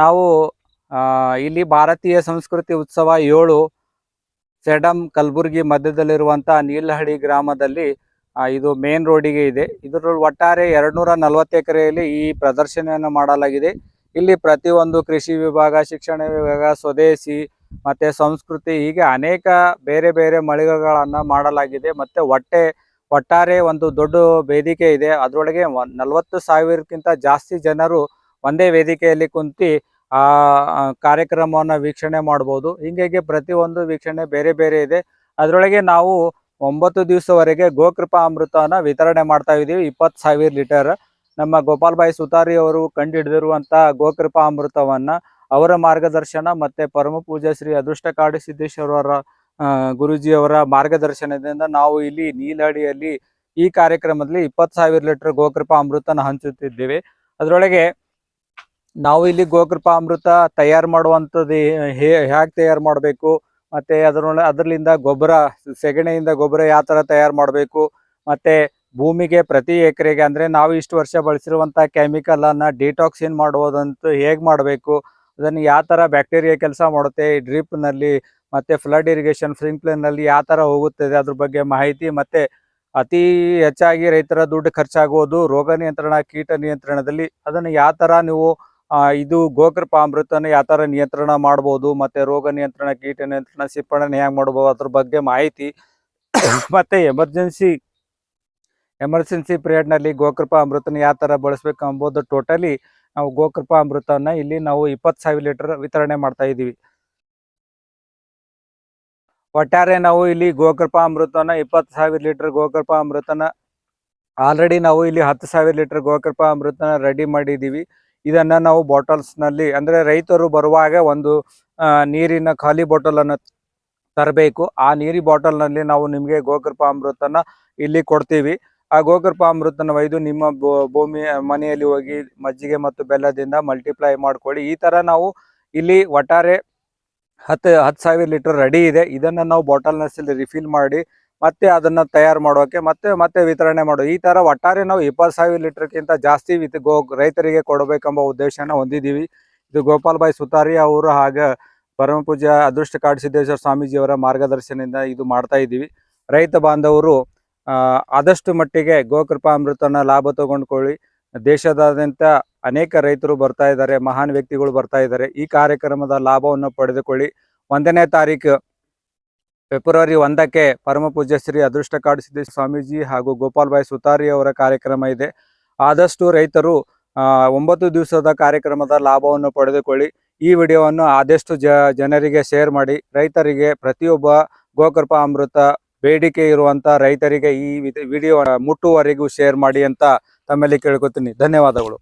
ನಾವು ಇಲ್ಲಿ ಭಾರತೀಯ ಸಂಸ್ಕೃತಿ ಉತ್ಸವ ಏಳು ಸೆಡಂ ಕಲಬುರ್ಗಿ ಮಧ್ಯದಲ್ಲಿರುವಂತ ನೀಲಹಳ್ಳಿ ಗ್ರಾಮದಲ್ಲಿ ಇದು ಮೇನ್ ರೋಡಿಗೆ ಇದೆ. ಇದರ ಒಟ್ಟಾರೆ ಎರಡ್ನೂರ ನಲವತ್ತು ಎಕರೆಯಲ್ಲಿ ಈ ಪ್ರದರ್ಶನವನ್ನು ಮಾಡಲಾಗಿದೆ. ಇಲ್ಲಿ ಪ್ರತಿಯೊಂದು ಕೃಷಿ ವಿಭಾಗ, ಶಿಕ್ಷಣ ವಿಭಾಗ, ಸ್ವದೇಶಿ ಮತ್ತೆ ಸಂಸ್ಕೃತಿ ಹೀಗೆ ಅನೇಕ ಬೇರೆ ಬೇರೆ ಮಳಿಗೆಗಳನ್ನ ಮಾಡಲಾಗಿದೆ. ಮತ್ತೆ ಒಟ್ಟೆ, ಒಟ್ಟಾರೆ ಒಂದು ದೊಡ್ಡ ವೇದಿಕೆ ಇದೆ. ಅದರೊಳಗೆ ನಲವತ್ತು ಸಾವಿರಕ್ಕಿಂತ ಜಾಸ್ತಿ ಜನರು ಒಂದೇ ವೇದಿಕೆಯಲ್ಲಿ ಕುಂತಿ ಆ ಕಾರ್ಯಕ್ರಮವನ್ನು ವೀಕ್ಷಣೆ ಮಾಡಬಹುದು ಹಿಂಗಾಗಿ ಪ್ರತಿಯೊಂದು ವೀಕ್ಷಣೆ ಬೇರೆ ಬೇರೆ ಇದೆ. ಅದರೊಳಗೆ ನಾವು ಒಂಬತ್ತು ದಿವಸವರೆಗೆ ಗೋಕೃಪಾ ಅಮೃತವನ್ನ ವಿತರಣೆ ಮಾಡ್ತಾ ಇದ್ದೀವಿ. ಇಪ್ಪತ್ತು ಸಾವಿರ ಲೀಟರ್. ನಮ್ಮ ಗೋಪಾಲ್ ಭಾಯಿ ಸುತಾರಿ ಅವರು ಕಂಡು ಗೋಕೃಪಾ ಅಮೃತವನ್ನ ಅವರ ಮಾರ್ಗದರ್ಶನ ಮತ್ತೆ ಪರಮ ಪೂಜಾ ಶ್ರೀ ಅದೃಷ್ಟ ಕಾಡು ಸಿದ್ದೇಶ್ವರರ ಗುರುಜಿಯವರ ಮಾರ್ಗದರ್ಶನದಿಂದ ನಾವು ಇಲ್ಲಿ ನೀಲಹಳ್ಳಿಯಲ್ಲಿ ಈ ಕಾರ್ಯಕ್ರಮದಲ್ಲಿ ಇಪ್ಪತ್ತು ಸಾವಿರ ಲೀಟರ್ ಗೋಕೃಪಾ ಅಮೃತನ ಹಂಚುತ್ತಿದ್ದೇವೆ. ಅದರೊಳಗೆ ನಾವು ಇಲ್ಲಿ ಗೋಕೃಪಾ ಅಮೃತ ತಯಾರು ಮಾಡುವಂಥದ್ದು ಹೇಗೆ ತಯಾರು ಮಾಡಬೇಕು? ಮತ್ತೆ ಅದರೊಳಗೆ ಅದರಲ್ಲಿಂದ ಗೊಬ್ಬರ, ಸೆಗಣಿಯಿಂದ ಗೊಬ್ಬರ ಯಾವ ಥರ ತಯಾರು ಮಾಡಬೇಕು? ಮತ್ತೆ ಭೂಮಿಗೆ ಪ್ರತಿ ಎಕರೆಗೆ, ಅಂದರೆ ನಾವು ಇಷ್ಟು ವರ್ಷ ಬಳಸಿರುವಂಥ ಕೆಮಿಕಲ್ ಡಿಟಾಕ್ಸ್ ಡಿಟಾಕ್ಸಿನ್ ಮಾಡುವುದಂತೂ ಹೇಗೆ ಮಾಡಬೇಕು? ಅದನ್ನು ಯಾವ ಥರ ಬ್ಯಾಕ್ಟೀರಿಯಾ ಕೆಲಸ ಮಾಡುತ್ತೆ? ಡ್ರಿಪ್ನಲ್ಲಿ ಮತ್ತೆ ಫ್ಲಡ್ ಇರಿಗೇಷನ್ ಸ್ಪ್ರಿಂಕ್ಲರ್ನಲ್ಲಿ ಯಾವ ಥರ ಹೋಗುತ್ತದೆ? ಅದ್ರ ಬಗ್ಗೆ ಮಾಹಿತಿ, ಮತ್ತೆ ಅತಿ ಹೆಚ್ಚಾಗಿ ರೈತರ ದುಡ್ಡು ಖರ್ಚಾಗುವುದು ರೋಗ ನಿಯಂತ್ರಣ, ಕೀಟ ನಿಯಂತ್ರಣದಲ್ಲಿ ಅದನ್ನು ಯಾವ ಥರ ನೀವು ಇದು ಗೋಕೃಪಾ ಅಮೃತನ ಯಾವ ಥರ ನಿಯಂತ್ರಣ ಮಾಡ್ಬೋದು, ಮತ್ತೆ ರೋಗ ನಿಯಂತ್ರಣ, ಕೀಟ ನಿಯಂತ್ರಣ, ಸಿಂಪಡಣೆ ಹೇಗೆ ಮಾಡ್ಬೋದು ಅದ್ರ ಬಗ್ಗೆ ಮಾಹಿತಿ ಮತ್ತೆ ಎಮರ್ಜೆನ್ಸಿ ಎಮರ್ಜೆನ್ಸಿ ನಲ್ಲಿ ಗೋಕೃಪ ಅಮೃತನ ಯಾವ ಥರ ಬಳಸಬೇಕು ಅಂಬೋದು ಟೋಟಲಿ ನಾವು ಗೋಕೃಪ ಅಮೃತನ ಇಲ್ಲಿ ನಾವು ಇಪ್ಪತ್ತು ಸಾವಿರ ಲೀಟರ್ ವಿತರಣೆ ಮಾಡ್ತಾ ಇದ್ದೀವಿ. ಒಟ್ಟಾರೆ ನಾವು ಇಲ್ಲಿ ಗೋಕೃಪ ಅಮೃತನ ಇಪ್ಪತ್ತು ಸಾವಿರ ಲೀಟರ್ ಗೋಕೃಪ ಅಮೃತನ ಆಲ್ರೆಡಿ ನಾವು ಇಲ್ಲಿ ಹತ್ತು ಸಾವಿರ ಲೀಟರ್ ಗೋಕೃಪ ಅಮೃತನ ರೆಡಿ ಮಾಡಿದ್ದೀವಿ. ಇದನ್ನ ನಾವು ಬಾಟಲ್ಸ್ನಲ್ಲಿ ಅಂದ್ರೆ ರೈತರು ಬರುವಾಗ ಒಂದು ನೀರಿನ ಖಾಲಿ ಬಾಟಲ್ ಅನ್ನು ತರಬೇಕು. ಆ ನೀರಿ ಬಾಟಲ್ನಲ್ಲಿ ನಾವು ನಿಮಗೆ ಗೋಕೃಪಾ ಅಮೃತನ ಇಲ್ಲಿ ಕೊಡ್ತೀವಿ. ಆ ಗೋಕೃಪಾ ಅಮೃತನ ಒಯ್ದು ನಿಮ್ಮ ಭೂಮಿ ಮನೆಯಲ್ಲಿ ಹೋಗಿ ಮಜ್ಜಿಗೆ ಮತ್ತು ಬೆಲ್ಲದಿಂದ ಮಲ್ಟಿಪ್ಲೈ ಮಾಡ್ಕೊಳ್ಳಿ. ಈ ತರ ನಾವು ಇಲ್ಲಿ ಒಟ್ಟಾರೆ ಹತ್ತು ಹತ್ತು ಸಾವಿರ ಲೀಟರ್ ರೆಡಿ ಇದೆ. ಇದನ್ನ ನಾವು ಬಾಟಲ್ನಲ್ಲಿ ರಿಫಿಲ್ ಮಾಡಿ ಮತ್ತೆ ಅದನ್ನ ತಯಾರು ಮಾಡೋಕೆ, ಮತ್ತೆ ಮತ್ತೆ ವಿತರಣೆ ಮಾಡೋ ಈ ತರ ಒಟ್ಟಾರೆ ನಾವು ಇಪ್ಪತ್ತು ಸಾವಿರ ಲೀಟರ್ಗಿಂತ ಜಾಸ್ತಿ ವಿತ್ ಗೋ, ರೈತರಿಗೆ ಕೊಡಬೇಕೆಂಬ ಉದ್ದೇಶನ ಹೊಂದಿದ್ದೀವಿ ಇದು ಗೋಪಾಲ್ ಬಾಯಿ ಸುತಾರಿ ಅವರು ಹಾಗೆ ಪರಮ ಪೂಜ್ಯ ಅದೃಷ್ಟ ಕಾಡಸಿದ್ದೇಶ್ವರ ಸ್ವಾಮೀಜಿಯವರ ಮಾರ್ಗದರ್ಶನದಿಂದ ಇದು ಮಾಡ್ತಾ ಇದ್ದೀವಿ. ರೈತ ಬಾಂಧವರು ಆದಷ್ಟು ಮಟ್ಟಿಗೆ ಗೋಕೃಪಾ ಅಮೃತನ ಲಾಭ ತಗೊಂಡ್ಕೊಳ್ಳಿ. ದೇಶದಾದ್ಯಂತ ಅನೇಕ ರೈತರು ಬರ್ತಾ ಇದ್ದಾರೆ, ಮಹಾನ್ ವ್ಯಕ್ತಿಗಳು ಬರ್ತಾ ಇದ್ದಾರೆ. ಈ ಕಾರ್ಯಕ್ರಮದ ಲಾಭವನ್ನು ಪಡೆದುಕೊಳ್ಳಿ. ಒಂದನೇ ತಾರೀಕು ಫೆಬ್ರವರಿ ಒಂದಕ್ಕೆ ಪರಮ ಪೂಜ್ಯ ಶ್ರೀ ಅದೃಷ್ಟ ಕಾಡು ಸಿದ್ದೇಶ್ವರ ಸ್ವಾಮೀಜಿ ಹಾಗೂ ಗೋಪಾಲ್ ಬಾಯಿ ಸುತಾರಿ ಅವರ ಕಾರ್ಯಕ್ರಮ ಇದೆ. ಆದಷ್ಟು ರೈತರು ಒಂಬತ್ತು ದಿವಸದ ಕಾರ್ಯಕ್ರಮದ ಲಾಭವನ್ನು ಪಡೆದುಕೊಳ್ಳಿ. ಈ ವಿಡಿಯೋವನ್ನು ಆದಷ್ಟು ಜನರಿಗೆ ಶೇರ್ ಮಾಡಿ. ರೈತರಿಗೆ ಪ್ರತಿಯೊಬ್ಬ ಗೋಕೃಪಾ ಅಮೃತ ಬೇಡಿಕೆ ಇರುವಂತ ರೈತರಿಗೆ ಈ ವಿಡಿಯೋ ಮುಟ್ಟುವರೆಗೂ ಶೇರ್ ಮಾಡಿ ಅಂತ ತಮ್ಮಲ್ಲಿ ಕೇಳ್ಕೊತೀನಿ. ಧನ್ಯವಾದಗಳು.